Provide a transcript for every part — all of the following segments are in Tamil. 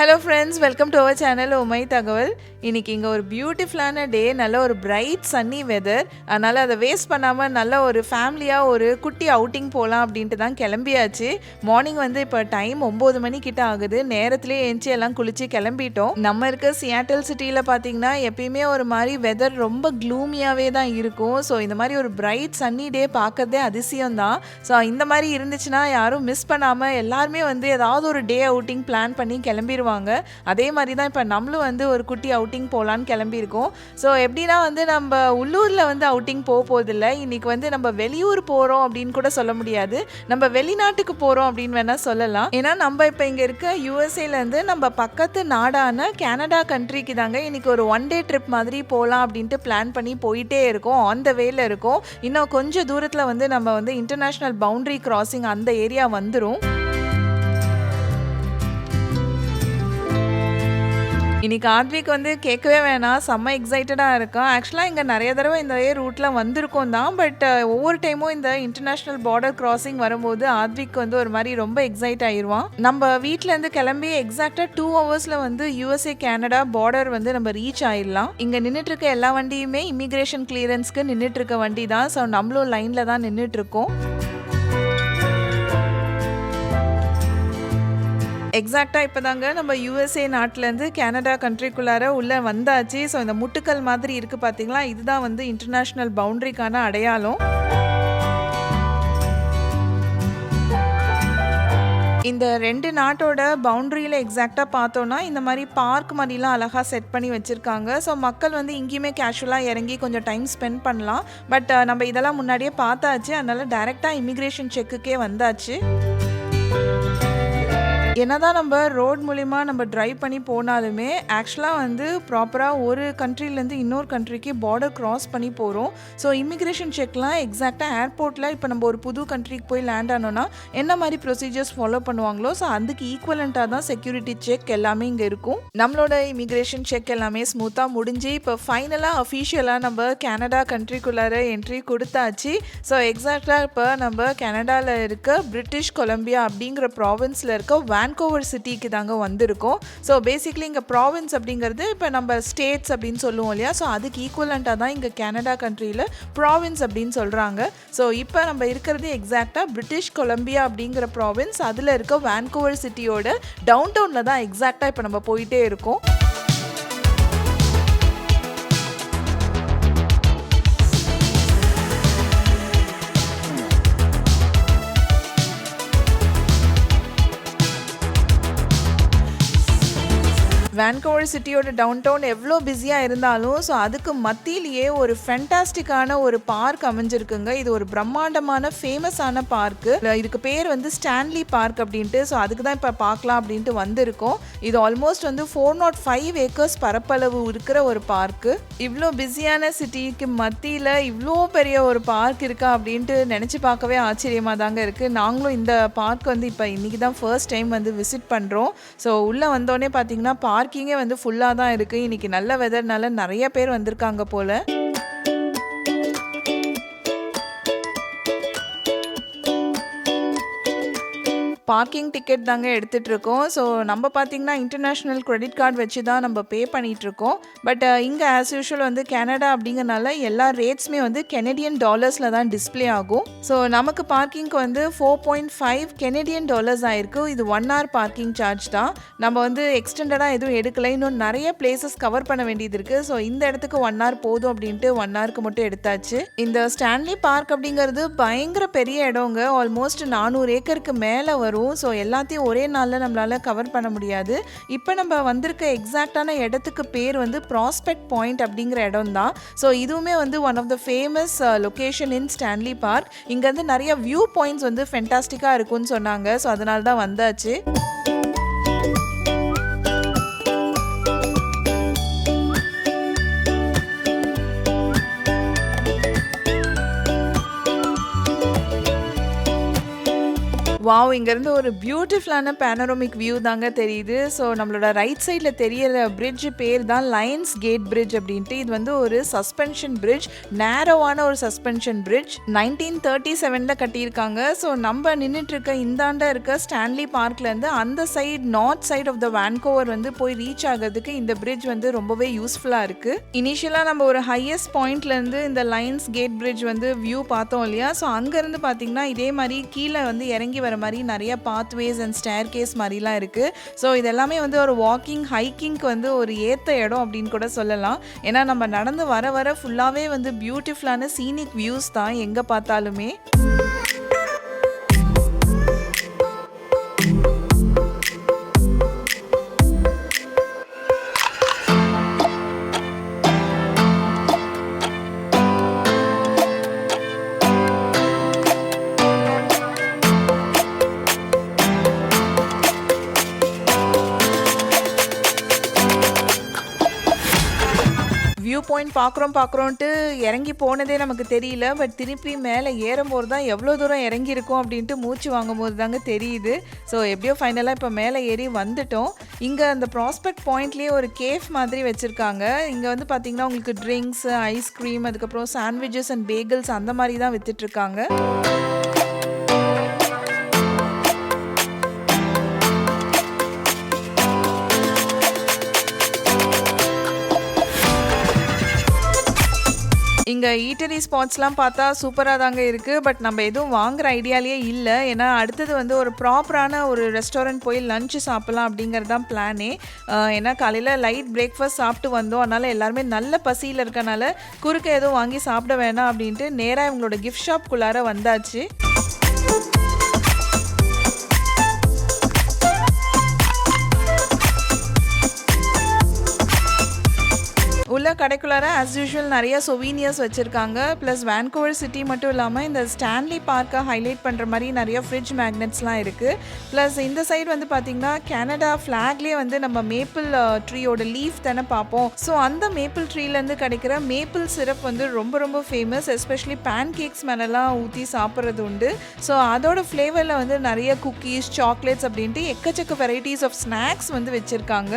Hello friends, welcome to our channel Oh My இன்னைக்கு இங்கே ஒரு பியூட்டிஃபுல்லான டே நல்ல ஒரு பிரைட் சன்னி வெதர் அதனால் அதை வேஸ்ட் பண்ணாமல் நல்ல ஒரு ஃபேமிலியாக ஒரு குட்டி அவுட்டிங் போகலாம் அப்படின்ட்டு தான் கிளம்பியாச்சு. மார்னிங் வந்து இப்போ டைம் ஒம்பது மணி கிட்ட ஆகுது. நேரத்துலேயே ஏஞ்சி எல்லாம் குளித்து கிளம்பிட்டோம். நம்ம இருக்க சியாட்டல் சிட்டியில் பார்த்தீங்கன்னா எப்பயுமே ஒரு மாதிரி வெதர் ரொம்ப க்ளூமியாகவே தான் இருக்கும். ஸோ இந்த மாதிரி ஒரு பிரைட் சன்னி டே பார்க்கறதே அதிசயம் தான். ஸோ இந்த மாதிரி இருந்துச்சுன்னா யாரும் மிஸ் பண்ணாமல் எல்லாருமே வந்து ஏதாவது ஒரு டே அவுட்டிங் பிளான் பண்ணி கிளம்பிடுவாங்க அதே மாதிரி தான் இப்போ நம்மளும் வந்து ஒரு குட்டி அவுட்டிங் போகலான்னு கிளம்பியிருக்கோம். ஸோ எப்படின்னா வந்து நம்ம உள்ளூரில் வந்து அவுட்டிங் போக போதில்ல இன்னைக்கு வந்து நம்ம வெளியூர் போகிறோம் அப்படின்னு கூட சொல்ல முடியாது. நம்ம வெளிநாட்டுக்கு போகிறோம் அப்படின்னு வேணால் சொல்லலாம். ஏன்னா நம்ம இப்போ இங்கே இருக்க யூஎஸ்ஏலேருந்து நம்ம பக்கத்து நாடான கனடா கண்ட்ரிக்கு தாங்க இன்னைக்கு ஒரு ஒன் டே ட்ரிப் மாதிரி போகலாம் அப்படின்ட்டு பிளான் பண்ணி போயிட்டே இருக்கோம். ஆன் த வேல இருக்கோம். இன்னும் கொஞ்சம் தூரத்தில் வந்து நம்ம வந்து இன்டர்நேஷ்னல் பவுண்ட்ரி கிராசிங் அந்த ஏரியா வந்துடும் இன்னைக்கு ஆத்விக் வந்து கேட்கவே வேணாம். செம்ம எக்ஸைட்டடாக இருக்கான். ஆக்சுவலாக இங்கே நிறைய தடவை இந்த ரூட்டில் வந்திருக்கோம் தான். பட் ஒவ்வொரு டைமும் இந்த இன்டர்நேஷ்னல் பார்டர் கிராசிங் வரும்போது ஆத்விக் வந்து ஒரு மாதிரி ரொம்ப எக்ஸைட் ஆயிடுவான் நம்ம வீட்டிலேருந்து கிளம்பி எக்ஸாக்டாக டூ ஹவர்ஸில் வந்து யூஎஸ்ஏ கனடா பார்டர் வந்து நம்ம ரீச் ஆயிடலாம். இங்கே நின்றுட்டு இருக்க எல்லா வண்டியுமே இமிக்ரேஷன் கிளியரன்ஸ்க்கு நின்றுட்டு இருக்க வண்டி தான். ஸோ நம்மளும் லைனில் தான் நின்றுட்டு இருக்கோம் எக்ஸாக்டாக இப்போ தாங்க நம்ம யூஎஸ்ஏ நாட்டிலேருந்து கனடா கண்ட்ரிக்குள்ளார உள்ளே வந்தாச்சு. ஸோ இந்த முட்டுக்கல் மாதிரி இருக்குது பார்த்தீங்களா இதுதான் வந்து இன்டர்நேஷ்னல் பவுண்ட்ரிக்கான அடையாளம். இந்த ரெண்டு நாட்டோட பவுண்ட்ரியில் எக்ஸாக்டாக பார்த்தோன்னா இந்த மாதிரி பார்க் மாதிரிலாம் அழகாக செட் பண்ணி வச்சுருக்காங்க. ஸோ மக்கள் வந்து இங்கேயுமே கேஷுவலாக இறங்கி கொஞ்சம் டைம் ஸ்பெண்ட் பண்ணலாம். பட் நம்ம இதெல்லாம் முன்னாடியே பார்த்தாச்சு. அதனால் டைரெக்டாக இமிக்ரேஷன் செக்குக்கே வந்தாச்சு. என்னதான் நம்ம ரோட் மூலிமா நம்ம ட்ரைவ் பண்ணி போனாலுமே ஆக்சுவலாக வந்து ப்ராப்பராக ஒரு கண்ட்ரிலேருந்து இன்னொரு கண்ட்ரிக்கு பார்டர் க்ராஸ் பண்ணி போகிறோம் ஸோ இமிக்ரேஷன் செக்லாம் எக்ஸாக்டாக ஏர்போர்ட்டில் இப்போ நம்ம ஒரு புது கண்ட்ரிக்கு போய் லேண்ட் ஆனோன்னா என்ன மாதிரி ப்ரொசீஜர்ஸ் ஃபாலோ பண்ணுவாங்களோ ஸோ அதுக்கு ஈக்குவலண்ட்டாக தான் செக்யூரிட்டி செக் எல்லாமே இங்கே இருக்கும். நம்மளோட இமிக்ரேஷன் செக் எல்லாமே ஸ்மூத்தாக முடிஞ்சு இப்போ ஃபைனலாக அஃபீஷியலாக நம்ம கனடா கண்ட்ரிக்குள்ளார என்ட்ரி கொடுத்தாச்சு. ஸோ எக்ஸாக்டாக இப்போ நம்ம கனடாவில் இருக்க பிரிட்டிஷ் கொலம்பியா அப்படிங்கிற ப்ராவின்ஸில் இருக்க வேன்கோவர் சிட்டிக்கு தாங்க வந்திருக்கோம். ஸோ பேசிக்லி இங்கே ப்ராவின்ஸ் அப்படிங்கிறது இப்போ நம்ம ஸ்டேட்ஸ் அப்படின்னு சொல்லுவோம் இல்லையா? ஸோ அதுக்கு ஈக்குவலண்ட்டாக தான் இங்கே கனடா கண்ட்ரியில் ப்ராவின்ஸ் அப்படின்னு சொல்கிறாங்க ஸோ இப்போ நம்ம இருக்கிறது எக்ஸாக்டாக பிரிட்டிஷ் கொலம்பியா அப்படிங்கிற ப்ராவின்ஸ் அதில் இருக்க வேன்கோவர் சிட்டியோட டவுன் டவுனில் தான் எக்ஸாக்டாக இப்போ நம்ம போயிட்டே இருக்கோம். வேன்கோவர் சிட்டியோட டவுன் டவுன் எவ்வளோ பிஸியாக இருந்தாலும் ஸோ அதுக்கு மத்தியிலேயே ஒரு ஃபென்டாஸ்டிக்கான ஒரு பார்க் அமைஞ்சிருக்குங்க. இது ஒரு பிரம்மாண்டமான ஃபேமஸான பார்க்கு இதுக்கு பேர் வந்து ஸ்டான்லி பார்க் அப்படின்ட்டு ஸோ அதுக்கு தான் இப்போ பார்க்கலாம் அப்படின்ட்டு வந்திருக்கோம். இது ஆல்மோஸ்ட் வந்து ஃபோர் நாட் ஃபைவ் ஏக்கர்ஸ் பரப்பளவு இருக்கிற ஒரு பார்க்கு இவ்வளோ பிஸியான சிட்டிக்கு மத்தியில் இவ்வளோ பெரிய ஒரு பார்க் இருக்கா அப்படின்ட்டு நினச்சி பார்க்கவே ஆச்சரியமாக தாங்க இருக்குது நாங்களும் இந்த பார்க் வந்து இப்போ இன்றைக்கி தான் ஃபர்ஸ்ட் டைம் வந்து விசிட் பண்ணுறோம் ஸோ உள்ளே வந்தோடனே பார்த்தீங்கன்னா பார்க் பார்க்கிங்கே வந்து ஃபுல்லாக தான் இருக்குது இன்றைக்கி நல்ல வெதர்னால நிறைய பேர் வந்திருக்காங்க போல். பார்க்கிங் டிக்கெட் தாங்க எடுத்துகிட்டு இருக்கோம் ஸோ நம்ம பார்த்தீங்கன்னா இன்டர்நேஷ்னல் கிரெடிட் கார்டு வச்சு தான் நம்ம பே பண்ணிகிட்ருக்கோம் பட் இங்கே ஆஸ் யூஷுவல் வந்து கனடா அப்படிங்கறனால எல்லா ரேட்ஸுமே வந்து கெனடியன் டாலர்ஸில் தான் டிஸ்ப்ளே ஆகும். ஸோ நமக்கு பார்க்கிங்க்கு வந்து four point five Canadian dollars ஆயிருக்கு. இது ஒன் ஹவர் பார்க்கிங் சார்ஜ் தான். நம்ம வந்து எக்ஸ்டெண்டடாக எதுவும் எடுக்கல. இன்னும் நிறைய பிளேசஸ் கவர் பண்ண வேண்டியது இருக்குது ஸோ இந்த இடத்துக்கு ஒன் ஹவர் போதும் அப்படின்ட்டு ஒன் ஹவருக்கு மட்டும் எடுத்தாச்சு. இந்த ஸ்டான்லி பார்க் அப்படிங்கிறது பயங்கர பெரிய இடங்க. ஆல்மோஸ்ட் நானூறு ஏக்கருக்கு மேலே வரும். ஸோ எல்லாத்தையும் ஒரே நாளில் நம்மளால் கவர் பண்ண முடியாது. இப்போ நம்ம வந்திருக்க எக்ஸாக்டான இடத்துக்கு பேர் வந்து ப்ராஸ்பெக்ட் பாயிண்ட் அப்படிங்கிற இடம் தான் ஸோ இதுவுமே வந்து one of the famous location in Stanley Park இங்கேருந்து நிறைய வியூ பாயிண்ட்ஸ் வந்து ஃபென்டாஸ்டிக்காக இருக்கும்னு சொன்னாங்க. ஸோ அதனால தான் வந்தாச்சு. வாவ் இங்கேருந்து ஒரு பியூட்டிஃபுல்லான பேனரோமிக் வியூ தாங்க தெரியுது. ஸோ நம்மளோட ரைட் சைடில் தெரியற பிரிட்ஜ் பேர் தான் லயன்ஸ் கேட் பிரிட்ஜ் அப்படின்ட்டு. இது வந்து ஒரு சஸ்பென்ஷன் பிரிட்ஜ் நேரோவான ஒரு சஸ்பென்ஷன் பிரிட்ஜ் நைன்டீன் தேர்ட்டி செவனில் கட்டியிருக்காங்க. ஸோ நம்ம நின்றுட்டு இருக்க இந்தாண்ட இருக்க ஸ்டான்லி பார்க்லேருந்து அந்த side north side of the Vancouver வந்து போய் ரீச் ஆகிறதுக்கு இந்த பிரிட்ஜ் வந்து ரொம்பவே யூஸ்ஃபுல்லாக இருக்குது இனிஷியலாக நம்ம ஒரு ஹையஸ்ட் பாயிண்ட்லேருந்து இந்த லைன்ஸ் கேட் பிரிட்ஜ் வந்து வியூ பார்த்தோம் இல்லையா? ஸோ அங்கேருந்து பார்த்தீங்கன்னா இதே மாதிரி கீழே வந்து இறங்கி வர மாதிரி நிறைய பாத்வேஸ் அண்ட் ஸ்டேர் கேஸ் மாதிரிலாம் இருக்குது ஸோ இதெல்லாமே வந்து ஒரு வாக்கிங் ஹைக்கிங்க்கு வந்து ஒரு ஏற்ற இடம் அப்படின்னு கூட சொல்லலாம். ஏன்னா நம்ம நடந்து வர வர ஃபுல்லாகவே வந்து பியூட்டிஃபுல்லான சீனிக் வியூஸ் தான் எங்கே பார்த்தாலுமே. வியூ பார்க்குறோம் பார்க்குறோன்ட்டு இறங்கி போனதே நமக்கு தெரியல. பட் திருப்பி மேலே ஏறும்போது தான் எவ்வளோ தூரம் இறங்கியிருக்கோம் அப்படின்ட்டு மூச்சு வாங்கும்போது தாங்க தெரியுது. ஸோ எப்படியோ ஃபைனலாக இப்போ மேலே ஏறி வந்துட்டோம். இங்கே அந்த ப்ராஸ்பெக்ட் பாயிண்ட்லேயே ஒரு கேஃப் மாதிரி வச்சுருக்காங்க. இங்கே வந்து பார்த்தீங்கன்னா உங்களுக்கு ட்ரிங்க்ஸ் ஐஸ்கிரீம் அதுக்கப்புறம் சாண்ட்விச்சஸ் அண்ட் பேகிள்ஸ் அந்த மாதிரி தான் வித்துட்ருக்காங்க இங்கே ஈட்டரி ஸ்பாட்ஸ்லாம் பார்த்தா சூப்பராக தாங்க இருக்குது பட் நம்ம எதுவும் வாங்குகிற ஐடியாலேயே இல்லை. ஏன்னா அடுத்தது வந்து ஒரு ப்ராப்பரான ஒரு ரெஸ்டாரண்ட் போய் லஞ்சு சாப்பிட்லாம் அப்படிங்கிறது தான் பிளானே ஏன்னா காலையில் லைட் பிரேக்ஃபாஸ்ட் சாப்பிட்டு வந்தோம். அதனால் எல்லாருமே நல்ல பசியில் இருக்கனால குறுக்க எதுவும் வாங்கி சாப்பிட வேணாம் அப்படின்ட்டு நேராக இவங்களோட கிஃப்ட் ஷாப்குள்ளார வந்தாச்சு. உள்ள கடைக்குள்ளார ஆஸ் யூஷுவல் நிறைய சொவீனியர்ஸ் வச்சுருக்காங்க. ப்ளஸ் வேன்கோவர் சிட்டி மட்டும் இல்லாமல் இந்த ஸ்டான்லி பார்க்கை ஹைலைட் பண்ணுற மாதிரி நிறைய ஃப்ரிட்ஜ் மேக்னெட்ஸ்லாம் இருக்குது ப்ளஸ் இந்த சைடு வந்து பார்த்திங்கன்னா கனடா ஃப்ளாக்லேயே வந்து நம்ம மேப்பிள் ட்ரீயோட லீஃப் தானே பார்ப்போம் ஸோ அந்த மேப்பிள் ட்ரீலேருந்து கிடைக்கிற மேப்பிள் சிரப் வந்து ரொம்ப ரொம்ப ஃபேமஸ் எஸ்பெஷலி பேன் கேக்ஸ் மேலெலாம் ஊற்றி சாப்பிட்றது உண்டு. ஸோ அதோட ஃப்ளேவரில் வந்து நிறைய குக்கீஸ் சாக்லேட்ஸ் அப்படின்ட்டு எக்கச்சக்க வெரைட்டிஸ் ஆஃப் ஸ்நாக்ஸ் வந்து வச்சுருக்காங்க.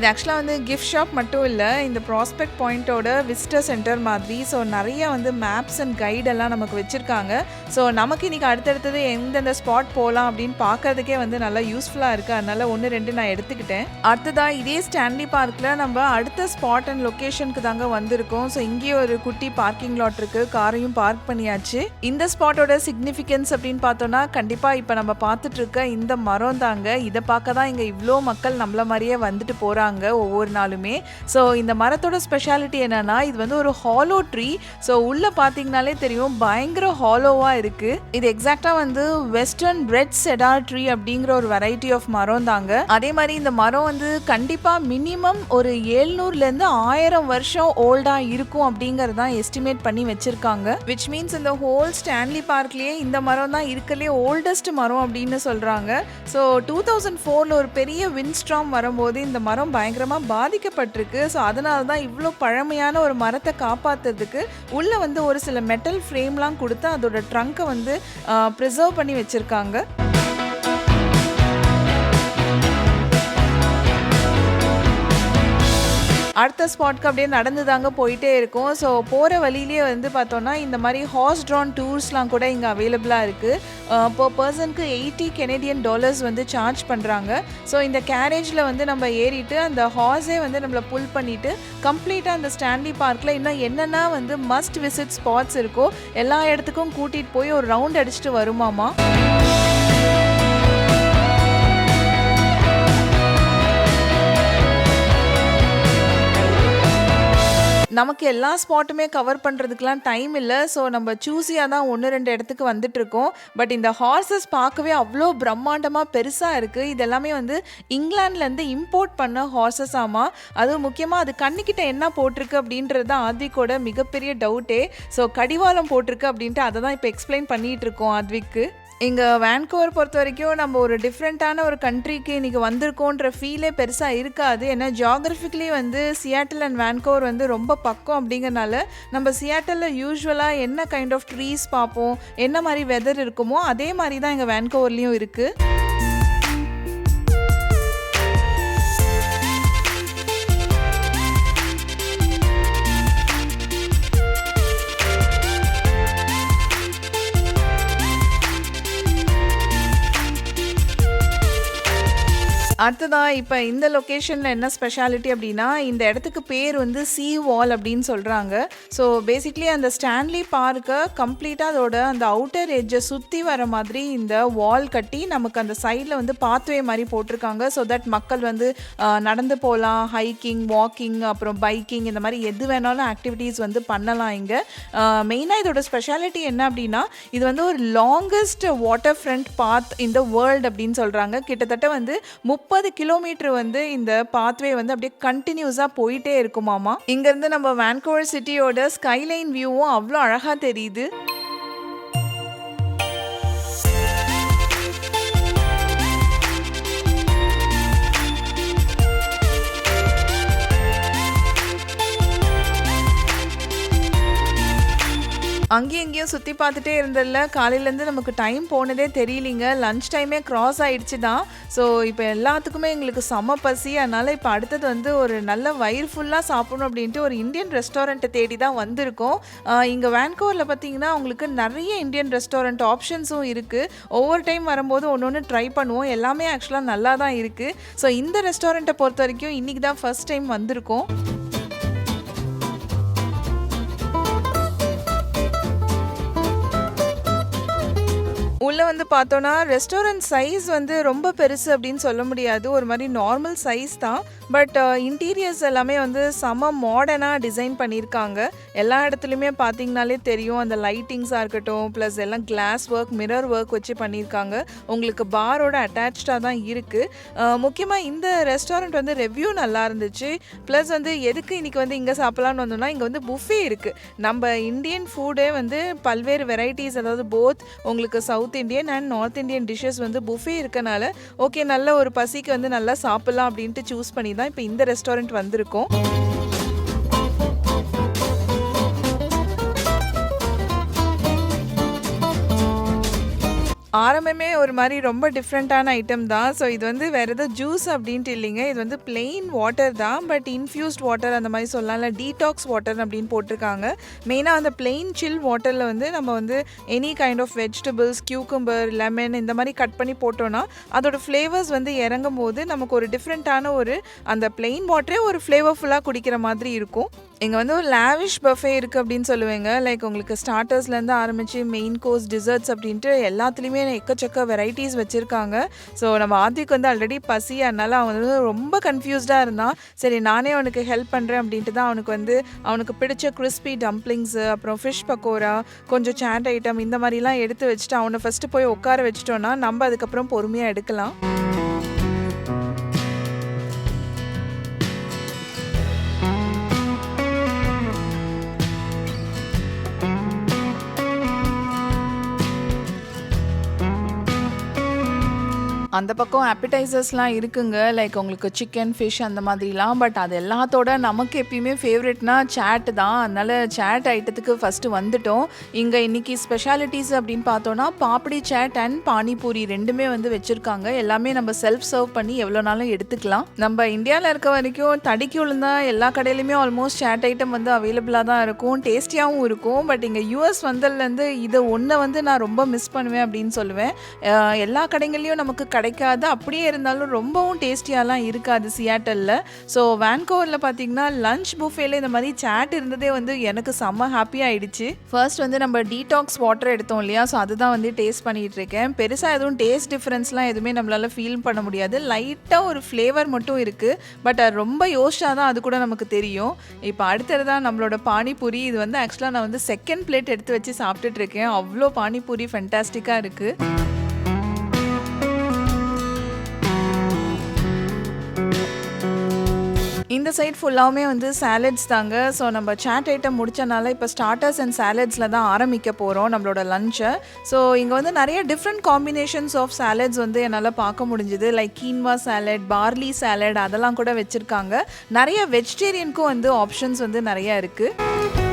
இது ஆக்சுவலாக வந்து கிஃப்ட் ஷாப் மட்டும் இல்லை இந்த ப்ராஸ்பெக்ட் பாயிண்ட்டோட விசிட்டர் சென்டர் மாதிரி ஸோ நிறைய வந்து மேப்ஸ் அண்ட் கைடெல்லாம் நமக்கு வச்சுருக்காங்க. ஸோ நமக்கு இன்றைக்கி அடுத்தடுத்தது எந்தெந்த ஸ்பாட் போகலாம் அப்படின்னு பார்க்கறதுக்கே வந்து நல்லா யூஸ்ஃபுல்லாக இருக்குது அதனால் ஒன்று ரெண்டு நான் எடுத்துக்கிட்டேன். அடுத்ததாக இதே ஸ்டான்லி பார்க்கில் நம்ம அடுத்த ஸ்பாட் அண்ட் லொக்கேஷனுக்கு தாங்க வந்திருக்கோம். ஸோ இங்கேயே ஒரு குட்டி பார்க்கிங் லாட் இருக்குது காரையும் பார்க் பண்ணியாச்சு. இந்த ஸ்பாட்டோட சிக்னிஃபிகன்ஸ் அப்படின்னு பார்த்தோன்னா கண்டிப்பாக இப்போ நம்ம பார்த்துட்டு இருக்க இந்த மரம் தாங்க. இதை பார்க்க தான் இங்கே இவ்வளோ மக்கள் நம்மள மாதிரியே வந்துட்டு போகிறாங்க ஒவ்வொரு நாளுமே. ஸோ இந்த மரத்தோட ஸ்பெஷாலிட்டி என்னன்னா இது வந்து ஒரு ஹாலோ ட்ரீ ஸோ உள்ளே பார்த்தீங்கனாலே தெரியும் பயங்கர ஹாலோவாக இருக்குது இது எக்ஸாக்டாக வந்து வெஸ்டர்ன் ரெட் செடார் ட்ரீ அப்படிங்கிற ஒரு வெரைட்டி ஆஃப் மரம் தாங்க. அதே மாதிரி இந்த மரம் வந்து கண்டிப்பாக மினிமம் ஒரு ஏழ்நூறுலேருந்து ஆயிரம் வருஷம் ஓல்டாக இருக்கும் அப்படிங்கிறது தான் எஸ்டிமேட் பண்ணி வச்சிருக்காங்க. விச் மீன்ஸ் இந்த ஹோல் ஸ்டான்லி பார்க்லேயே இந்த மரம் தான் இருக்கலே ஓல்டஸ்ட் மரம் அப்படின்னு சொல்கிறாங்க ஸோ டூ தௌசண்ட் ஃபோரில் ஒரு பெரிய வின்ஸ்ட்ராம் வரும்போது இந்த மரம் பயங்கரமாக பாதிக்கப்பட்டிருக்கு. ஸோ அதனால தான் இவ்வளோ பழமையான ஒரு மரத்தை காப்பாற்றுறதுக்கு உள்ளே வந்து ஒரு சில மெட்டல் ஃப்ரேம்லாம் கொடுத்து அதோட ட்ரங்கை வந்து ப்ரிசர்வ் பண்ணி வச்சுருக்காங்க. அடுத்த ஸ்பாட்க்கு அப்படியே நடந்து தாங்க போயிட்டே இருக்கும். ஸோ போகிற வழியிலேயே வந்து பார்த்தோன்னா இந்த மாதிரி ஹார்ஸ் ட்ரான் டூர்ஸ்லாம் கூட இங்கே அவைலபிளாக இருக்குது பர் பர்சனுக்கு எயிட்டி கெனடியன் டாலர்ஸ் வந்து சார்ஜ் பண்ணுறாங்க ஸோ இந்த கேரேஜில் வந்து நம்ம ஏறிட்டு அந்த ஹார்ஸே வந்து நம்மளை புல் பண்ணிவிட்டு கம்ப்ளீட்டாக அந்த ஸ்டான்லி பார்க்கில் இன்னும் என்னென்ன வந்து மஸ்ட் விசிட் ஸ்பாட்ஸ் இருக்கோ எல்லா இடத்துக்கும் கூட்டிகிட்டு போய் ஒரு ரவுண்ட் அடிச்சுட்டு வருமாமா நமக்கு எல்லா ஸ்பாட்டுமே கவர் பண்ணுறதுக்கெலாம் டைம் இல்லை. ஸோ நம்ம சூஸியாக தான் ஒன்று ரெண்டு இடத்துக்கு வந்துட்டுருக்கோம். பட் இந்த ஹார்சஸ் பார்க்கவே அவ்வளோ பிரம்மாண்டமாக பெருசாக இருக்குது இது எல்லாமே வந்து இங்கிலாந்துலேருந்து இம்போர்ட் பண்ண ஹார்சஸ் அதுவும் முக்கியமாக அது கண்ணுக்கிட்ட என்ன போட்டிருக்கு அப்படின்றது தான் ஆத்விக்கோட மிகப்பெரிய டவுட்டே ஸோ கடிவாளம் போட்டிருக்கு அப்படின்ட்டு அதை தான் இப்போ எக்ஸ்பிளைன் பண்ணிகிட்டு இருக்கோம் ஆத்விக்கு. இங்கே வேன்கோவர் பொறுத்த வரைக்கும் நம்ம ஒரு டிஃப்ரெண்ட்டான ஒரு கண்ட்ரிக்கு இன்றைக்கி வந்திருக்கோன்ற ஃபீலே பெருசாக இருக்காது. ஏன்னா ஜியோகிராஃபிக்கலி வந்து சியாட்டில் அண்ட் வேன்கோவர் வந்து ரொம்ப பக்கம் அப்படிங்கிறனால, நம்ம சியாட்டலில் யூஸ்வலாக என்ன கைண்ட் ஆஃப் ட்ரீஸ் பார்ப்போம், என்ன மாதிரி வெதர் இருக்குமோ, அதே மாதிரி தான் எங்கள் வேன்கோவர்லேயும் இருக்குது அடுத்ததான் இப்போ இந்த லொக்கேஷனில் என்ன ஸ்பெஷாலிட்டி அப்படின்னா, இந்த இடத்துக்கு பேர் வந்து சி வால் அப்படின்னு சொல்கிறாங்க ஸோ பேசிக்கலி அந்த ஸ்டான்லி பார்க்க கம்ப்ளீட்டாக அதோட அந்த அவுட்டர் எட்ஜை சுற்றி வர மாதிரி இந்த வால் கட்டி நமக்கு அந்த சைடில் வந்து பாத்வே மாதிரி போட்டிருக்காங்க. ஸோ தட் மக்கள் வந்து நடந்து போகலாம். ஹைக்கிங், வாக்கிங் அப்புறம் பைக்கிங் இந்த மாதிரி எது வேணாலும் ஆக்டிவிட்டீஸ் வந்து பண்ணலாம் இங்கே. மெயினாக இதோட ஸ்பெஷாலிட்டி என்ன அப்படின்னா, இது வந்து ஒரு longest waterfront path in the அப்படின்னு சொல்கிறாங்க கிட்டத்தட்ட வந்து 30 கிலோமீட்டர் வந்து இந்த பாத்வே வந்து அப்படியே கண்டினியூஸாக போயிட்டே இருக்குமாமா. இங்கேருந்து நம்ம வேன்கூவர் சிட்டியோட ஸ்கைலைன் வியூவும் அவ்வளோ அழகாக தெரியுது. அங்கேயும் இங்கேயும் சுற்றி பார்த்துட்டே இருந்ததில்ல காலையிலேருந்து நமக்கு டைம் போனதே தெரியலிங்க. லஞ்ச் டைமே க்ராஸ் ஆகிடுச்சு தான். ஸோ இப்போ எல்லாத்துக்குமே எங்களுக்கு செம பசி. அதனால் இப்போ அடுத்தது வந்து ஒரு நல்ல வயிறு ஃபுல்லாக சாப்பிடணும் அப்படின்ட்டு ஒரு இந்தியன் ரெஸ்டாரண்ட்டை தேடி தான் வந்திருக்கோம். இங்கே வேன்கோவரில் பார்த்தீங்கன்னா, உங்களுக்கு நிறைய இந்தியன் ரெஸ்டாரண்ட் ஆப்ஷன்ஸும் இருக்குது ஒவ்வொரு டைம் வரும்போது ஒன்று ஒன்று ட்ரை பண்ணுவோம். எல்லாமே ஆக்சுவலாக நல்லா தான் இருக்குது ஸோ இந்த ரெஸ்டாரண்ட்டை பொறுத்த வரைக்கும் இன்றைக்கி தான் ஃபர்ஸ்ட் டைம் வந்திருக்கோம். உள்ளே வந்து பார்த்தோன்னா ரெஸ்டாரண்ட் சைஸ் வந்து ரொம்ப பெருசு அப்படின்னு சொல்ல முடியாது. ஒரு மாதிரி நார்மல் சைஸ் தான். பட் இன்டீரியர்ஸ் எல்லாமே வந்து செம மாடர்னாக டிசைன் பண்ணியிருக்காங்க. எல்லா இடத்துலையுமே பார்த்தீங்கனாலே தெரியும். அந்த லைட்டிங்ஸாக இருக்கட்டும், ப்ளஸ் எல்லாம் கிளாஸ் ஒர்க், மிரர் ஒர்க் வச்சு பண்ணியிருக்காங்க. உங்களுக்கு பாரோட அட்டாச்சாக தான் இருக்குது முக்கியமாக இந்த ரெஸ்டாரண்ட் வந்து ரிவ்யூ நல்லா இருந்துச்சு. ப்ளஸ் வந்து எதுக்கு இன்றைக்கி வந்து இங்கே சாப்பிட்லான்னு வந்தோம்னா, இங்கே வந்து புஃபே இருக்குது நம்ம இந்தியன் ஃபுட்டே வந்து பல்வேறு வெரைட்டிஸ் அதாவது போத் உங்களுக்கு South Indian and North Indian dishes வந்து புஃபே இருக்கனால, ஓகே நல்ல ஒரு பசிக்கு வந்து நல்லா சாப்பிட்லாம் அப்படின்ட்டு சூஸ் பண்ணி தான் இப்போ இந்த ரெஸ்டாரண்ட் வந்திருக்கோம். ஆரம்பமே ஒரு மாதிரி ரொம்ப டிஃப்ரெண்ட்டான ஐட்டம் தான். ஸோ இது வந்து வேறு எதாவது ஜூஸ் அப்படின்ட்டு இல்லைங்க. இது வந்து பிளெயின் வாட்டர் தான். பட் இன்ஃப்யூஸ்ட் வாட்டர் அந்த மாதிரி சொல்லலாம். இல்லை டீடாக்ஸ் வாட்டர் அப்படின்னு போட்டிருக்காங்க. மெயினாக அந்த பிளெயின் சில் வாட்டரில் வந்து நம்ம வந்து any kind of vegetables, cucumber, lemon இந்த மாதிரி கட் பண்ணி போட்டோன்னா அதோட ஃப்ளேவர்ஸ் வந்து இறங்கும்போது நமக்கு ஒரு டிஃப்ரெண்ட்டான ஒரு அந்த பிளெயின் வாட்டரே ஒரு ஃப்ளேவர்ஃபுல்லாக குடிக்கிற மாதிரி இருக்கும். இங்கே வந்து ஒரு லேவிஷ் பஃபே இருக்குது அப்படின்னு சொல்லுவேங்க. லைக் உங்களுக்கு ஸ்டார்டர்ஸ்லேருந்து ஆரம்பிச்சு மெயின் கோர்ஸ், டிசர்ட்ஸ் அப்படின்ட்டு எல்லாத்துலேயுமே எக்கச்சக்க வெரைட்டிஸ் வச்சுருக்காங்க ஸோ நம்ம ஆதிக்கு வந்து ஆல்ரெடி பசி. அதனால அவன் வந்து ரொம்ப கன்ஃபியூஸ்டாக இருந்தான். சரி நானே அவனுக்கு ஹெல்ப் பண்ணுறேன் அப்படின்ட்டு தான் அவனுக்கு வந்து அவனுக்கு பிடிச்ச கிரிஸ்பி டம்ப்ளிங்ஸு, அப்புறம் ஃபிஷ் பக்கோடா, கொஞ்சம் சாட் ஐட்டம் இந்த மாதிரிலாம் எடுத்து வச்சுட்டு அவனை ஃபர்ஸ்ட்டு போய் உட்கார வச்சிட்டோன்னா நம்ம அதுக்கப்புறம் பொறுமையாக எடுக்கலாம். அந்த பக்கம் அப்பிடைசர்ஸ்லாம் இருக்குங்க. லைக் உங்களுக்கு சிக்கன், ஃபிஷ் அந்த மாதிரிலாம். பட் அது எல்லாத்தோட நமக்கு எப்பயுமே ஃபேவரெட்னா சேட் தான். அதனால் சேட் ஐட்டத்துக்கு ஃபர்ஸ்ட்டு வந்துட்டோம். இங்கே இன்னைக்கு ஸ்பெஷாலிட்டிஸ் அப்படின்னு பார்த்தோன்னா பாப்படி சேட் அண்ட் பானிபூரி ரெண்டுமே வந்து வச்சுருக்காங்க எல்லாமே நம்ம செல்ஃப் சர்வ் பண்ணி எவ்வளோனாலும் எடுத்துக்கலாம். நம்ம இந்தியாவில் இருக்க வரைக்கும் தடுக்கி விழுந்தா எல்லா கடையிலயுமே ஆல்மோஸ்ட் சேட் ஐட்டம் வந்து அவைலபிளாக தான் இருக்கும். டேஸ்டியாகவும் இருக்கும். பட் இங்கே யூஎஸ் வந்ததுலேருந்து இதை ஒன்றை வந்து நான் ரொம்ப மிஸ் பண்ணுவேன் அப்படின்னு சொல்லுவேன். எல்லா கடைகள்லயும் நமக்கு கிடைக்காது. அப்படியே இருந்தாலும் ரொம்பவும் டேஸ்டியாலாம் இருக்காது சியாட்டலில் ஸோ வேன்கோவரில் பார்த்தீங்கன்னா, லஞ்ச் புஃபேல இந்த மாதிரி சாட் இருந்ததே வந்து எனக்கு செம்ம ஹாப்பி ஆயிடுச்சு. ஃபர்ஸ்ட் வந்து நம்ம டீடாக்ஸ் வாட்டர் எடுத்தோம் இல்லையா? ஸோ அதுதான் வந்து டேஸ்ட் பண்ணிட்டு இருக்கேன். பெருசாக எதுவும் டேஸ்ட் டிஃப்ரென்ஸ்லாம் எதுவுமே நம்மளால ஃபீல் பண்ண முடியாது. லைட்டாக ஒரு ஃப்ளேவர் மட்டும் இருக்குது பட் அது ரொம்ப யோசிச்சா தான் அது கூட நமக்கு தெரியும். இப்போ அடுத்தது தான் நம்மளோட பானிபூரி. இது வந்து ஆக்சுவலாக நான் வந்து செகண்ட் பிளேட் எடுத்து வச்சு சாப்பிட்டுட்டு இருக்கேன். அவ்வளோ பானிபூரி ஃபென்டாஸ்டிக்காக இருக்குது இந்த சைட் ஃபுல்லாவுமே வந்து சாலட்ஸ் தாங்க. ஸோ நம்ம சாட் ஐட்டம் முடித்தனால இப்போ ஸ்டார்டர்ஸ் அண்ட் சாலட்ஸில் தான் ஆரம்பிக்க போகிறோம் நம்மளோட லஞ்சை ஸோ இங்கே வந்து நிறைய டிஃப்ரெண்ட் காம்பினேஷன்ஸ் ஆஃப் சாலட்ஸ் வந்து என்னால் பார்க்க முடிஞ்சுது. Like quinoa salad barley salad அதெல்லாம் கூட வச்சுருக்காங்க. நிறைய வெஜிடேரியனுக்கும் வந்து ஆப்ஷன்ஸ் வந்து நிறையா இருக்குது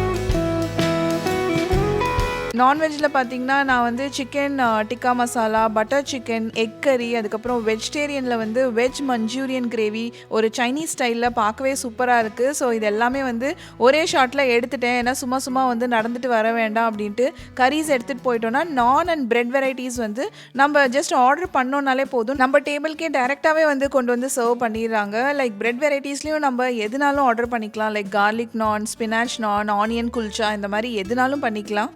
நான்வெஜ்ஜில் பார்த்தீங்கன்னா நான் வந்து chicken tikka masala butter chicken egg curry அதுக்கப்புறம் வெஜிடேரியனில் வந்து வெஜ் மஞ்சூரியன் கிரேவி ஒரு சைனீஸ் ஸ்டைலில் பார்க்கவே சூப்பராக இருக்குது ஸோ இது எல்லாமே வந்து ஒரே ஷாட்டில் எடுத்துட்டேன். ஏன்னா சும்மா சும்மா வந்து நடந்துட்டு வர வேண்டாம் அப்படின்ட்டு கரீஸ் எடுத்துகிட்டு போயிட்டோன்னா நான் அண்ட் பிரெட் வெரைட்டிஸ் வந்து நம்ம ஜஸ்ட் ஆர்டர் பண்ணோன்னாலே போதும். நம்ம டேபிள்கே டேரெக்டாகவே வந்து கொண்டு வந்து சர்வ் பண்ணிடுறாங்க. லைக் பிரெட் வெரைட்டிஸ்லேயும் நம்ம எதுனாலும் ஆர்டர் பண்ணிக்கலாம். Like garlic naan spinach naan onion kulcha இந்த மாதிரி எதுனாலும் பண்ணிக்கலாம்.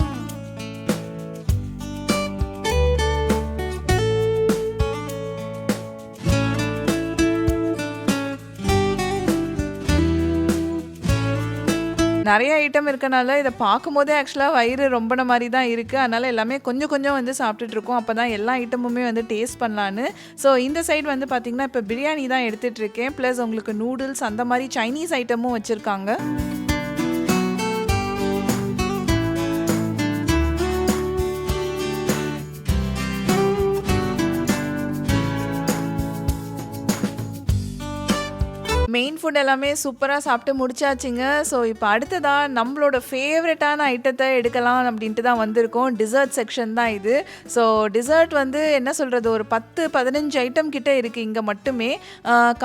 நிறைய ஐட்டம் இருக்கனால இதை பார்க்கும்போதே ஆக்சுவலாக வயிறு ரொம்பின மாதிரி தான் இருக்குது அதனால் எல்லாமே கொஞ்சம் கொஞ்சம் வந்து சாப்பிட்டுட்டு இருக்கோம். அப்போ தான் எல்லா ஐட்டமுமே வந்து டேஸ்ட் பண்ணலான்னு. ஸோ இந்த சைடு வந்து பார்த்திங்கன்னா இப்போ பிரியாணி தான் எடுத்துகிட்டு இருக்கேன். ப்ளஸ் உங்களுக்கு நூடுல்ஸ் அந்த மாதிரி சைனீஸ் ஐட்டமும் வச்சுருக்காங்க. ஃபுட் எல்லாமே சூப்பராக சாப்பிட்டு முடிச்சாச்சுங்க. ஸோ இப்போ அடுத்ததாக நம்மளோட ஃபேவரட்டான ஐட்டத்தை எடுக்கலாம் அப்படின்ட்டு தான் வந்திருக்கோம். டிசர்ட் செக்ஷன் தான் இது. ஸோ டிசர்ட் வந்து என்ன சொல்கிறது ஒரு பத்து பதினஞ்சு ஐட்டம் கிட்டே இருக்குது இங்கே மட்டுமே.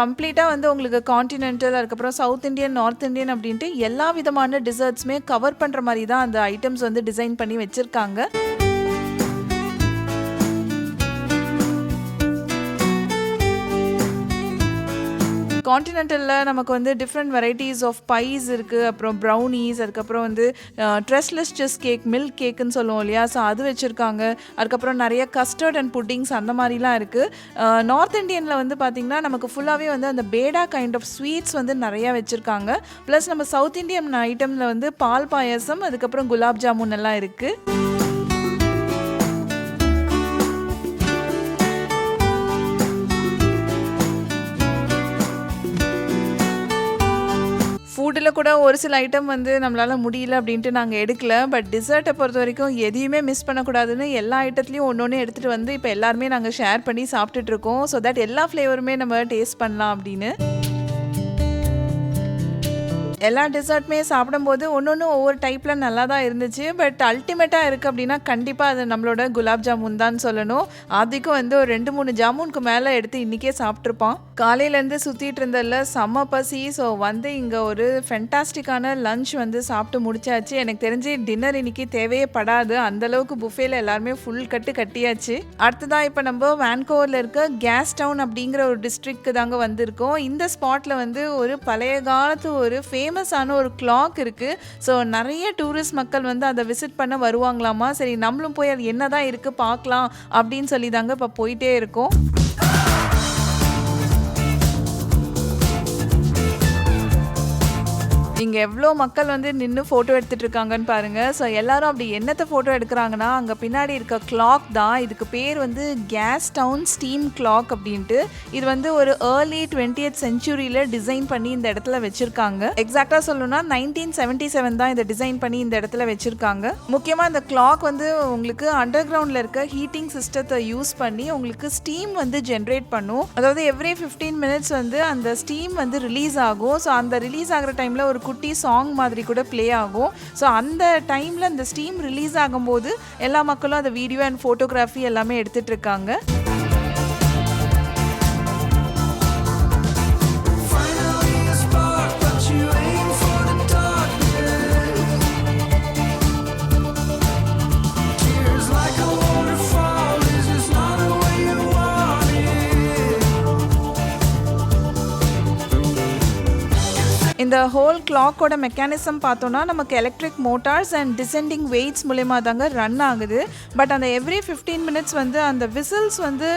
கம்ப்ளீட்டாக வந்து உங்களுக்கு காண்டினென்டல் அதுக்கப்புறம் சவுத் இந்தியன் நார்த் இந்தியன் அப்படின்ட்டு எல்லா விதமான டிசர்ட்ஸுமே கவர் பண்ணுற மாதிரி தான் அந்த ஐட்டம்ஸ் வந்து டிசைன் பண்ணி வச்சுருக்காங்க. காண்டினென்டலில் நமக்கு வந்து டிஃப்ரெண்ட் வெரைட்டிஸ் ஆஃப் பைஸ் இருக்குது அப்புறம் ப்ரௌனீஸ் அதுக்கப்புறம் வந்து ட்ரெஸ்லெஸ் செஸ் கேக் மில்க் கேக்குன்னு சொல்லுவோம் இல்லையா? ஸோ அது வச்சுருக்காங்க. அதுக்கப்புறம் நிறைய கஸ்டர்ட் அண்ட் புட்டிங்ஸ் அந்த மாதிரிலாம் இருக்குது நார்த் இந்தியனில் வந்து பார்த்திங்கன்னா நமக்கு ஃபுல்லாகவே வந்து அந்த பேடா கைண்ட் ஆஃப் ஸ்வீட்ஸ் வந்து நிறையா வச்சுருக்காங்க. ப்ளஸ் நம்ம சவுத் இந்தியன் ஐட்டமில் வந்து பால் பாயசம் அதுக்கப்புறம் குலாப் ஜாமுன் எல்லாம் இருக்குது ஃபுட்டில் கூட ஒரு சில ஐட்டம் வந்து நம்மளால் முடியல அப்படின்ட்டு நாங்கள் எடுக்கல. பட் டிசர்ட்டை பொறுத்த வரைக்கும் எதையுமே மிஸ் பண்ணக்கூடாதுன்னு எல்லா ஐட்டத்துலையும் ஒன்று ஒன்று எடுத்துகிட்டு வந்து இப்போ எல்லாருமே நாங்கள் ஷேர் பண்ணி சாப்பிட்டுட்ருக்கோம் ஸோ தட் எல்லா ஃப்ளேவருமே நம்ம டேஸ்ட் பண்ணலாம் அப்படின்னு. எல்லா டெசர்ட்டுமே சாப்பிடும்போது ஒன்று ஒன்று ஒவ்வொரு டைப்பில் நல்லா தான் இருந்துச்சு. பட் அல்டிமேட்டாக இருக்குது அப்படின்னா கண்டிப்பாக அது நம்மளோட குலாப் ஜாமுன் தான் சொல்லணும். ஆதிக்கும் வந்து ஒரு ரெண்டு மூணு ஜாமுனுக்கு மேலே எடுத்து இன்றைக்கே சாப்பிட்ருப்பான் காலையிலேருந்து சுற்றிட்டு இருந்ததில் செம்ம பசி. ஸோ வந்து இங்கே ஒரு ஃபென்டாஸ்டிக்கான லஞ்ச் வந்து சாப்பிட்டு முடிச்சாச்சு. எனக்கு தெரிஞ்சு டின்னர் இன்னைக்கு தேவையே படாது. அந்தளவுக்கு புஃபேல எல்லாருமே ஃபுல் கட்டு கட்டியாச்சு. அடுத்ததான் இப்போ நம்ம வேன்கோவரில் இருக்க கேஸ் டவுன் அப்படிங்கிற ஒரு டிஸ்ட்ரிக்ட்க்கு தாங்க வந்திருக்கோம். இந்த ஸ்பாட்டில் வந்து ஒரு பழைய காலத்து ஒரு ஃபே ஃபேமஸான ஒரு கிளாக் இருக்குது ஸோ நிறைய டூரிஸ்ட் மக்கள் வந்து அதை விசிட் பண்ண வருவாங்களாமா? சரி நம்மளும் போய் அது என்ன தான் இருக்குது பார்க்கலாம் அப்படின்னு சொல்லி தாங்க இப்போ போயிட்டே இருக்கோம். இங்கே எவ்வளோ மக்கள் வந்து நின்று ஃபோட்டோ எடுத்துகிட்டு இருக்காங்கன்னு பாருங்கள் ஸோ எல்லாரும் அப்படி என்னத்தை ஃபோட்டோ எடுக்கிறாங்கன்னா அங்கே பின்னாடி இருக்க கிளாக் தான். இதுக்கு பேர் வந்து கேஸ் டவுன் ஸ்டீம் கிளாக் அப்படின்ட்டு. இது வந்து ஒரு ஏர்லி டுவெண்ட்டியத் செஞ்சுரியில் டிசைன் பண்ணி இந்த இடத்துல வச்சுருக்காங்க. எக்ஸாக்டாக சொல்லணும்னா நைன்டீன் செவன்ட்டி செவன் தான் இதை டிசைன் பண்ணி இந்த இடத்துல வச்சுருக்காங்க. முக்கியமாக இந்த கிளாக் வந்து உங்களுக்கு அண்டர் கிரவுண்டில் இருக்க ஹீட்டிங் சிஸ்டத்தை யூஸ் பண்ணி உங்களுக்கு ஸ்டீம் வந்து ஜென்ரேட் பண்ணும். அதாவது எவ்ரி ஃபிஃப்டீன் மினிட்ஸ் வந்து அந்த ஸ்டீம் வந்து ரிலீஸ் ஆகும். ஸோ அந்த ரிலீஸ் ஆகிற டைமில் ஒரு குட்டி சாங் மாதிரி கூட ப்ளே ஆகும். ஸோ அந்த டைமில் இந்த ஸ்டீம் ரிலீஸ் ஆகும்போது எல்லா மக்களும் அந்த வீடியோ அண்ட் ஃபோட்டோகிராஃபி எல்லாமே எடுத்துகிட்டு இந்த ஹோல் கிளாக்கோட மெக்கானிசம் பார்த்தோன்னா நமக்கு electric motors and descending weights மூலயமா தாங்க ரன் ஆகுது. பட் அந்த எவ்ரி ஃபிஃப்டீன் மினிட்ஸ் வந்து அந்த விசில்ஸ் வந்து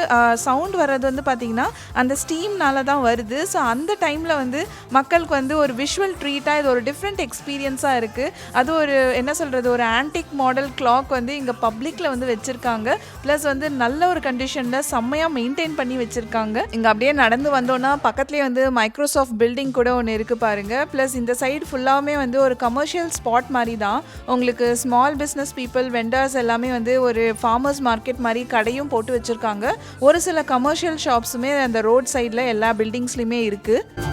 சவுண்ட் வர்றது வந்து பார்த்திங்கன்னா அந்த ஸ்டீம்னால தான் வருது. ஸோ அந்த டைமில் வந்து மக்களுக்கு வந்து ஒரு விஷுவல் ட்ரீட்டாக இது ஒரு டிஃப்ரெண்ட் எக்ஸ்பீரியன்ஸாக இருக்குது அது ஒரு என்ன சொல்கிறது ஒரு ஆன்டிக் மாடல் கிளாக் வந்து இங்கே பப்ளிக்கில் வந்து வச்சுருக்காங்க. ப்ளஸ் வந்து நல்ல ஒரு கண்டிஷனில் செம்மையாக மெயின்டைன் பண்ணி வச்சுருக்காங்க. இங்கே அப்படியே நடந்து வந்தோன்னா பக்கத்துலேயே வந்து மைக்ரோசாஃப்ட் பில்டிங் கூட ஒன்று இருக்குது பாருங்கள் ப்ளஸ் இந்த சைடு ஃபுல்லாகவே வந்து ஒரு கமர்ஷியல் ஸ்பாட் மாதிரி தான் உங்களுக்கு ஸ்மால் பிஸ்னஸ் பீப்புள் வெண்டர்ஸ் எல்லாமே வந்து ஒரு ஃபார்மர்ஸ் மார்க்கெட் மாதிரி கடையும் போட்டு வச்சுருக்காங்க. ஒரு சில கமர்ஷியல் ஷாப்ஸுமே அந்த ரோட் சைடில் எல்லா பில்டிங்ஸ்லையுமே இருக்குது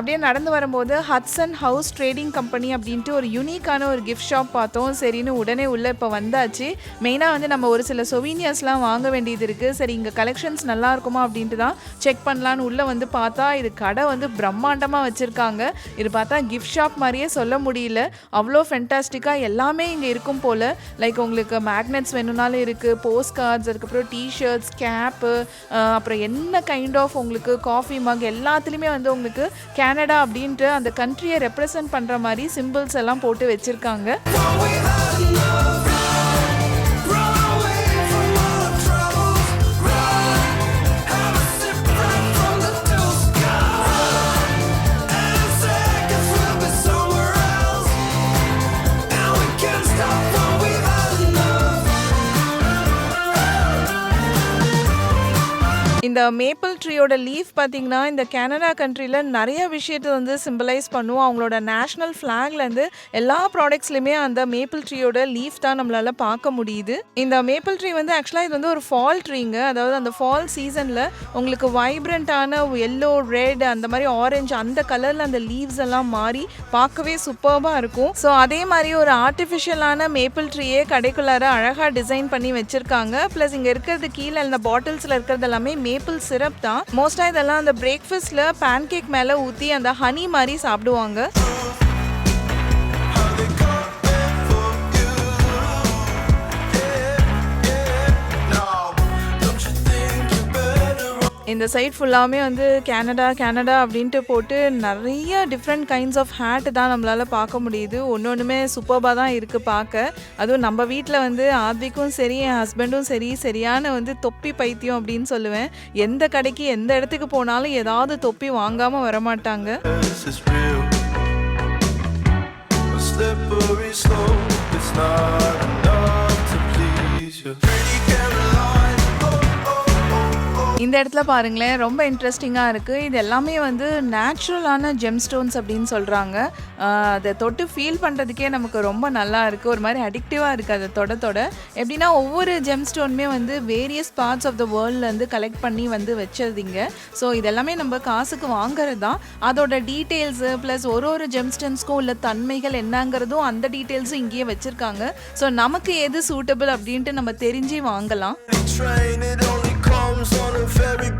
அப்படியே நடந்து வரும்போது ஹட்சன் ஹவுஸ் ட்ரேடிங் கம்பெனி அப்படின்ட்டு ஒரு யூனிக்கான ஒரு கிஃப்ட் ஷாப் பார்த்தோம். சரின்னு உடனே உள்ளே இப்போ வந்தாச்சு. மெயினாக வந்து நம்ம ஒரு சில சொவீனியர்ஸ்லாம் வாங்க வேண்டியது இருக்குது சரி இங்கே கலெக்ஷன்ஸ் நல்லா இருக்குமா அப்படின்ட்டு தான் செக் பண்ணலான்னு உள்ளே வந்து பார்த்தா இது கடை வந்து பிரம்மாண்டமாக வச்சுருக்காங்க. இது பார்த்தா கிஃப்ட் ஷாப் மாதிரியே சொல்ல முடியல. அவ்வளோ ஃபென்டாஸ்டிக்காக எல்லாமே இங்கே இருக்கும் போல். லைக் உங்களுக்கு மேக்னெட்ஸ் வேணும்னாலும் இருக்குது போஸ்ட் கார்ட்ஸ் அதுக்கப்புறம் டிஷர்ட்ஸ் கேப்பு அப்புறம் என்ன கைண்ட் ஆஃப் உங்களுக்கு காஃபி மக் எல்லாத்துலேயுமே வந்து உங்களுக்கு கேனடா அப்படின்ட்டு அந்த கண்ட்ரியை ரெப்ரசன்ட் பண்ணுற மாதிரி சிம்பிள்ஸ் எல்லாம் போட்டு வச்சுருக்காங்க. இந்த மேப்பிள் ட்ரீயோட லீஃப் பார்த்தீங்கன்னா இந்த கனடா கண்ட்ரியில் நிறைய விஷயத்தை வந்து சிம்பிளைஸ் பண்ணுவோம் அவங்களோட நேஷ்னல் ஃப்ளாக்லேருந்து எல்லா ப்ராடக்ட்ஸ்லையுமே அந்த மேப்பிள் ட்ரீயோட லீஃப் தான் நம்மளால் பார்க்க முடியுது. இந்த மேப்பிள் ட்ரீ வந்து ஆக்சுவலாக இது வந்து ஒரு ஃபால் ட்ரீங்க அதாவது அந்த ஃபால் சீசனில் உங்களுக்கு வைப்ரண்ட்டான எல்லோ ரெட் அந்த மாதிரி ஆரஞ்சு அந்த கலரில் அந்த லீவ்ஸ் எல்லாம் மாறி பார்க்கவே சூப்பர்பாக இருக்கும். ஸோ அதே மாதிரி ஒரு ஆர்டிஃபிஷியலான மேப்பிள் ட்ரீயே கடைக்குள்ளார அழகாக டிசைன் பண்ணி வச்சுருக்காங்க. ப்ளஸ் இங்கே இருக்கிறது கீழே இந்த பாட்டில்ஸில் இருக்கிறது எல்லாமே மேப்பிள் சிரப் தான். மோஸ்ட்டாக இதெல்லாம் அந்த பிரேக்ஃபாஸ்ட்டில் பேன் கேக் மேலே ஊற்றி அந்த ஹனி மாதிரி சாப்பிடுவாங்க. இந்த சைட் ஃபுல்லாமே வந்து கனடா கேனடா அப்படின்ட்டு போட்டு நிறைய டிஃப்ரெண்ட் கைண்ட்ஸ் ஆஃப் ஹேட் தான் நம்மளால் பார்க்க முடியுது. ஒன்று ஒன்றுமே சூப்பர்பாக தான் இருக்குது பார்க்க. அதுவும் நம்ம வீட்டில் வந்து ஆத்விக்கும் சரி என் ஹஸ்பண்டும் சரி சரியான வந்து தொப்பி பைத்தியம் அப்படின்னு சொல்லுவேன். எந்த கடைக்கு எந்த இடத்துக்கு போனாலும் ஏதாவது தொப்பி வாங்காமல் வரமாட்டாங்க. Slippery slope. It's not இந்த இடத்துல பாருங்களேன் ரொம்ப இன்ட்ரெஸ்டிங்காக இருக்குது இது எல்லாமே வந்து நேச்சுரலான ஜெம் ஸ்டோன்ஸ் அப்படின்னு சொல்கிறாங்க அதை தொட்டு ஃபீல் பண்ணுறதுக்கே நமக்கு ரொம்ப நல்லா இருக்குது ஒரு மாதிரி அடிக்டிவாக இருக்குது அதை தொட தொட. எப்படின்னா ஒவ்வொரு ஜெம் ஸ்டோனுமே வந்து வேரியஸ் பார்ட்ஸ் ஆஃப் த வேர்ல்ட்லேருந்து கலெக்ட் பண்ணி வந்து வச்சதுங்க. ஸோ இதெல்லாமே நம்ம காசுக்கு வாங்குறது தான். அதோட டீட்டெயில்ஸு ப்ளஸ் ஒரு ஒரு ஜெம் ஸ்டோன்ஸ்க்கும் உள்ள தன்மைகள் என்னங்கிறதும் அந்த டீட்டெயில்ஸும் இங்கேயே வச்சுருக்காங்க. ஸோ நமக்கு எது சூட்டபிள் அப்படின்ட்டு நம்ம தெரிஞ்சு வாங்கலாம். problems on a very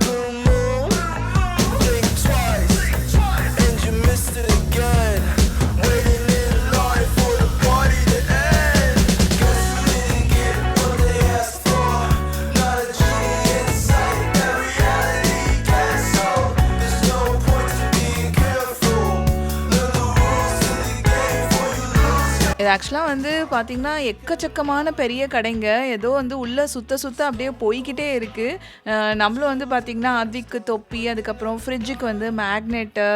ஆக்சுவலாக வந்து பார்த்திங்கன்னா எக்கச்சக்கமான பெரிய கடைங்க. ஏதோ வந்து உள்ளே சுத்த சுத்த அப்படியே போய்கிட்டே இருக்குது நம்மளும் வந்து பார்த்திங்கன்னா ஆத்விக்கு தொப்பி அதுக்கப்புறம் ஃப்ரிட்ஜுக்கு வந்து மேக்னெட்டு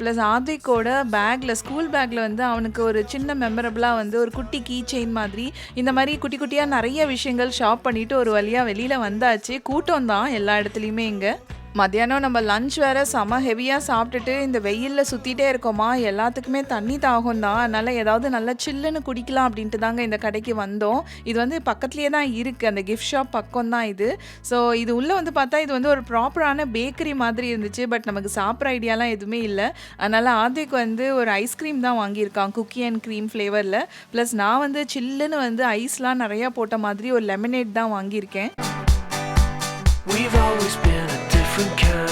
ப்ளஸ் ஆத்விக்கோட பேக்கில் ஸ்கூல் பேக்கில் வந்து அவனுக்கு ஒரு சின்ன மெமரபிளாக வந்து ஒரு குட்டி கீ செயின் மாதிரி. இந்த மாதிரி குட்டி குட்டியாக நிறைய விஷயங்கள் ஷாப் பண்ணிவிட்டு ஒரு வழியாக வெளியில் வந்தாச்சு. கூட்டம் தான் எல்லா இடத்துலையுமே இங்கே. மத்தியானம் நம்ம லஞ்ச் வேற செம ஹெவியாக சாப்பிட்டுட்டு இந்த வெயிலில் சுற்றிட்டே இருக்கோமா? எல்லாத்துக்குமே தண்ணி தாகம் தான். அதனால் ஏதாவது நல்லா சில்லுன்னு குடிக்கலாம் அப்படின்ட்டு தாங்க இந்த கடைக்கு வந்தோம். இது வந்து பக்கத்துலேயே தான் இருக்குது அந்த கிஃப்ட் ஷாப் பக்கம் தான் இது. ஸோ இது உள்ளே வந்து பார்த்தா இது வந்து ஒரு ப்ராப்பரான பேக்கரி மாதிரி இருந்துச்சு. பட் நமக்கு சாப்பிட்ற ஐடியாலாம் எதுவுமே இல்லை. அதனால் ஆதிக்கு வந்து ஒரு ஐஸ்கிரீம் தான் வாங்கியிருக்கான். குக்கி அண்ட் க்ரீம் ஃப்ளேவரில் ப்ளஸ் நான் வந்து சில்லுன்னு வந்து ஐஸ்லாம் நிறையா போட்ட மாதிரி ஒரு லெமனேட் தான் வாங்கியிருக்கேன். We've always been different kind.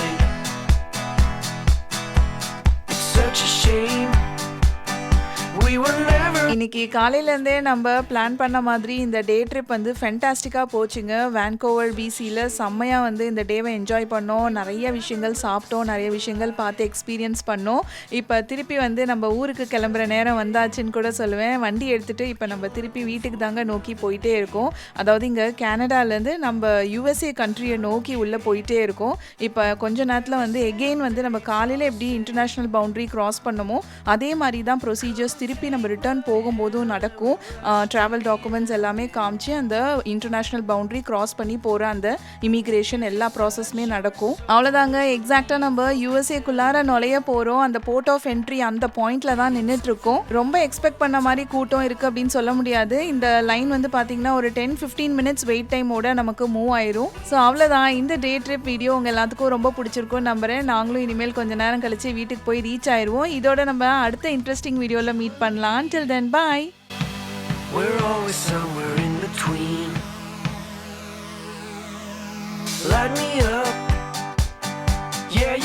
இன்னைக்கு காலையிலேருந்தே நம்ம பிளான் பண்ண மாதிரி இந்த டே ட்ரிப் வந்து ஃபென்டாஸ்டிக்காக போச்சுங்க. வேன்கோவர் பிசியில் செம்மையாக வந்து இந்த டேவை என்ஜாய் பண்ணோம். நிறைய விஷயங்கள் சாப்பிட்டோம். நிறைய விஷயங்கள் பார்த்து எக்ஸ்பீரியன்ஸ் பண்ணோம். இப்போ திருப்பி வந்து நம்ம ஊருக்கு கிளம்புற நேரம் வந்தாச்சுன்னு கூட சொல்லுவேன். வண்டி எடுத்துகிட்டு இப்போ நம்ம திருப்பி வீட்டுக்கு தாங்க நோக்கி போயிட்டே இருக்கோம். அதாவது இங்கே கேனடாலேருந்து நம்ம யூஎஸ்ஏ கண்ட்ரியை நோக்கி உள்ளே போயிட்டே இருக்கோம். இப்போ கொஞ்ச நேரத்தில் வந்து எகெயின் வந்து நம்ம காலையில் எப்படி இன்டர்நேஷ்னல் பவுண்ட்ரி க்ராஸ் பண்ணமோ அதே மாதிரி தான் ப்ரொசீஜர்ஸ் திருப்பி நம்ம ரிட்டர்ன் போகும்போதும் நடக்கும். ட்ராவல் டாக்குமெண்ட்ஸ் எல்லாமே காமிச்சு அந்த இன்டர்நேஷ்னல் பவுண்ட்ரி கிராஸ் பண்ணி போகிற அந்த இமிக்ரேஷன் எல்லா ப்ராசஸ்மே நடக்கும். அவ்வளோதாங்க எக்ஸாக்டாக நம்ம யூஎஸ்ஏக்குள்ளார நுழைய போகிறோம் அந்த போர்ட் ஆஃப் என்ட்ரி அந்த பாயிண்ட்ல தான் நின்றுட்டுருக்கோம் ரொம்ப எக்ஸ்பெக்ட் பண்ண மாதிரி கூட்டம் இருக்குது அப்படின்னு சொல்ல முடியாது. இந்த லைன் வந்து பார்த்தீங்கன்னா ஒரு டென் ஃபிஃப்டீன் மினிட்ஸ் வெயிட் டைமோட நமக்கு மூவ் ஆயிரும். ஸோ அவ்வளோதான் இந்த டே ட்ரிப் வீடியோ உங்கள் எல்லாத்துக்கும் ரொம்ப பிடிச்சிருக்கும் நம்புறேன். நாங்களும் இனிமேல் கொஞ்ச நேரம் கழிச்சு வீட்டுக்கு போய் ரீச் ஆயிடுவோம் இதோட நம்ம அடுத்த இன்ட்ரெஸ்டிங் வீடியோவில் மீட் பண்ணலாம். Till then Bye. We're always somewhere in between. Light me up. Yeah, you.